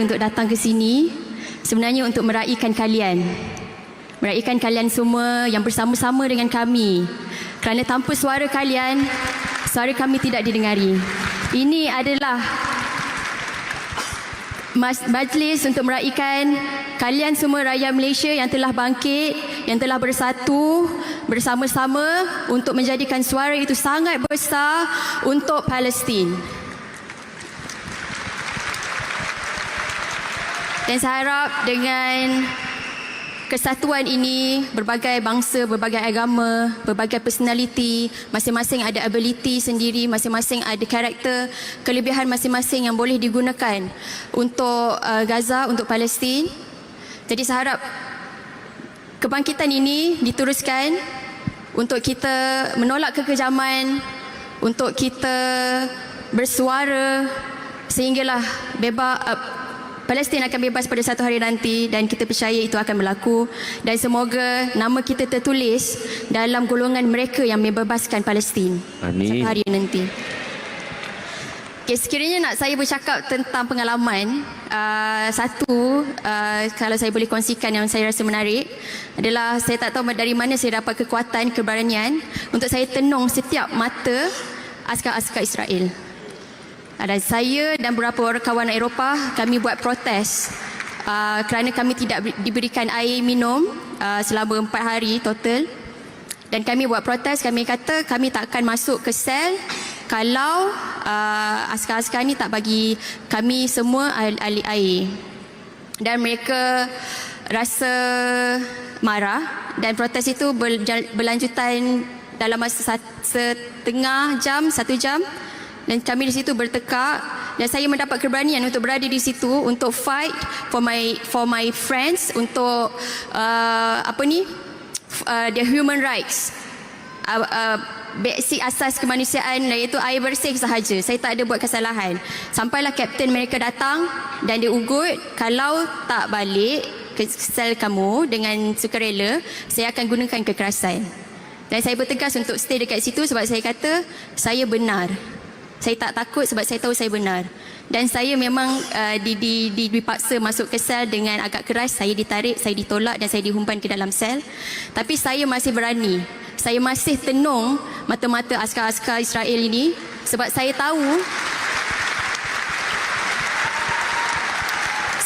untuk datang ke sini sebenarnya untuk meraihkan kalian. Meraihkan kalian semua yang bersama-sama dengan kami. Kerana tanpa suara kalian, suara kami tidak didengari. Ini adalah majlis untuk meraihkan kalian semua rakyat Malaysia yang telah bangkit, yang telah bersatu bersama-sama untuk menjadikan suara itu sangat besar untuk Palestin. Dan saya harap dengan kesatuan ini berbagai bangsa, berbagai agama, berbagai personality, masing-masing ada ability sendiri, masing-masing ada karakter, kelebihan masing-masing yang boleh digunakan untuk uh, Gaza, untuk Palestin. Jadi saya harap kebangkitan ini diteruskan untuk kita menolak kekejaman, untuk kita bersuara sehinggalah bebas uh, Palestin akan bebas pada satu hari nanti dan kita percaya itu akan berlaku dan semoga nama kita tertulis dalam golongan mereka yang membebaskan Palestin Amin. satu hari nanti. Okay, sekiranya nak saya bercakap tentang pengalaman uh, satu uh, kalau saya boleh kongsikan yang saya rasa menarik adalah saya tak tahu dari mana saya dapat kekuatan keberanian untuk saya tenung setiap mata askar-askar Israel. Ada saya dan beberapa orang kawan Eropah kami buat protes. Uh, kerana kami tidak beri- diberikan air minum uh, selama empat hari total. Dan kami buat protes kami kata kami tak akan masuk ke sel kalau uh, askar-askar ni tak bagi kami semua ahli air. Dan mereka rasa marah dan protes itu berlanjutan dalam masa setengah jam satu jam dan kami di situ bertekak dan saya mendapat keberanian untuk berada di situ untuk fight for my for my friends untuk uh, apa ni uh, their human rights uh, uh, basic asas kemanusiaan iaitu air bersih sahaja. Saya tak ada buat kesalahan. Sampailah kapten mereka datang dan dia ugut kalau tak balik ke sel kamu dengan sukarela, saya akan gunakan kekerasan. Dan saya bertegas untuk stay dekat situ sebab saya kata saya benar. Saya tak takut sebab saya tahu saya benar. Dan saya memang uh, di, di, di, dipaksa masuk ke sel dengan agak keras. Saya ditarik, saya ditolak dan saya dihumpan ke dalam sel. Tapi saya masih berani. Saya masih tenung mata-mata askar-askar Israel ini sebab saya tahu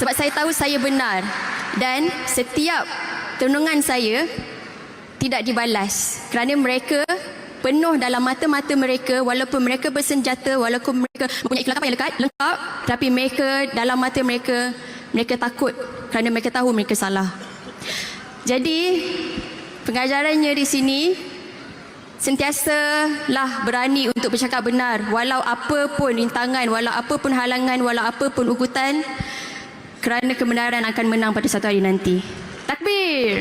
sebab saya tahu saya benar dan setiap tenungan saya tidak dibalas kerana mereka penuh dalam mata-mata mereka walaupun mereka bersenjata walaupun mereka mempunyai kelengkapan yang lekat, lengkap tapi mereka dalam mata mereka mereka takut kerana mereka tahu mereka salah. Jadi pengajarannya di sini sentiasalah berani untuk bercakap benar walau apa pun rintangan walau apa pun halangan walau apa pun ugutan kerana kebenaran akan menang pada satu hari nanti. Takbir